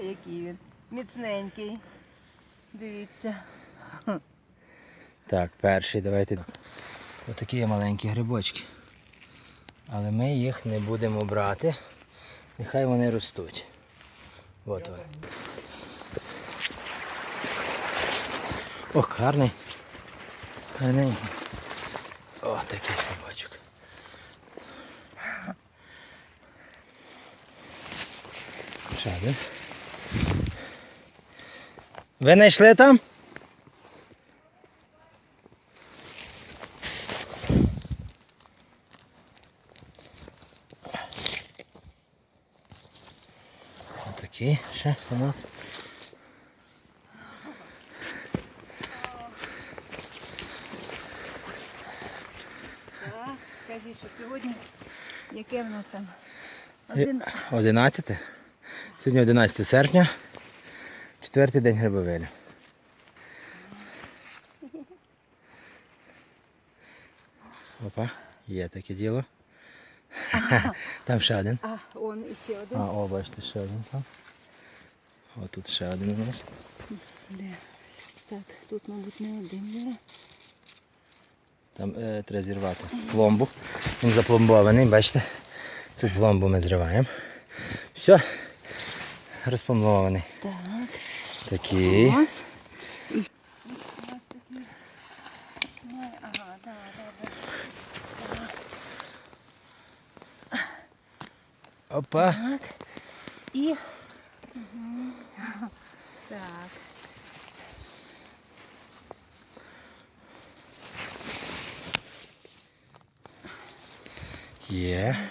Ой, який він. Міцненький. Дивіться. Так, перший, давайте. Отакі маленькі грибочки. Але ми їх не будемо брати. Нехай вони ростуть. От вони. Ох, гарний. Гарненький. О, такий грибочок. Ще один. Ви знайшли там? Отакий ще у нас. Так, скажіть, що сьогодні яке в нас там? Е, Один... 11. Сьогодні 11 серпня. Четвертий день грибовелі. Опа, є таке діло. Там ще один. А, он іще один. А, о, бачите, ще один там. О, тут ще один у нас. Де? Так, тут, мабуть, не один є. Там е, треба зірвати пломбу. Він запломбований, бачите? Цю пломбу ми зриваємо. Все. Розпломбований. Так. Такий. Ось. Опа. Так. І. Так. Є.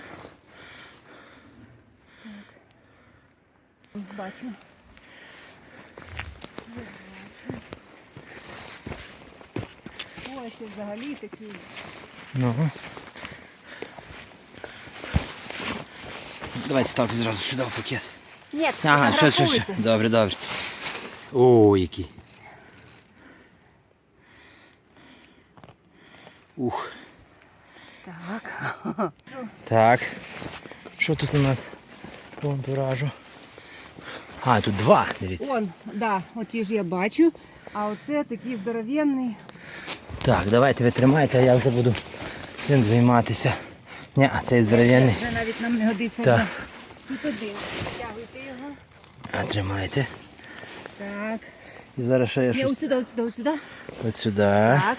Бачу. Ось це взагалі такий. Ну. Давайте ставте зразу сюди в пакет. Ні, Ага, що, що, що. Добре, добре. О, який. Ух. Так. Так. Що тут у нас по антуражу? А, тут два, дивіться. Он, да, оті ж я бачу. А оце такий здоровенний. Так, давайте ви тримайте, а я вже буду цим займатися. Ні, а цей здоровенний. Вже навіть нам не годиться. Так. Тут один. Тягуйте його. А тримайте. Так. І зараз ще я Ні, щось от сюди, от сюди, от сюди. от сюди. Так.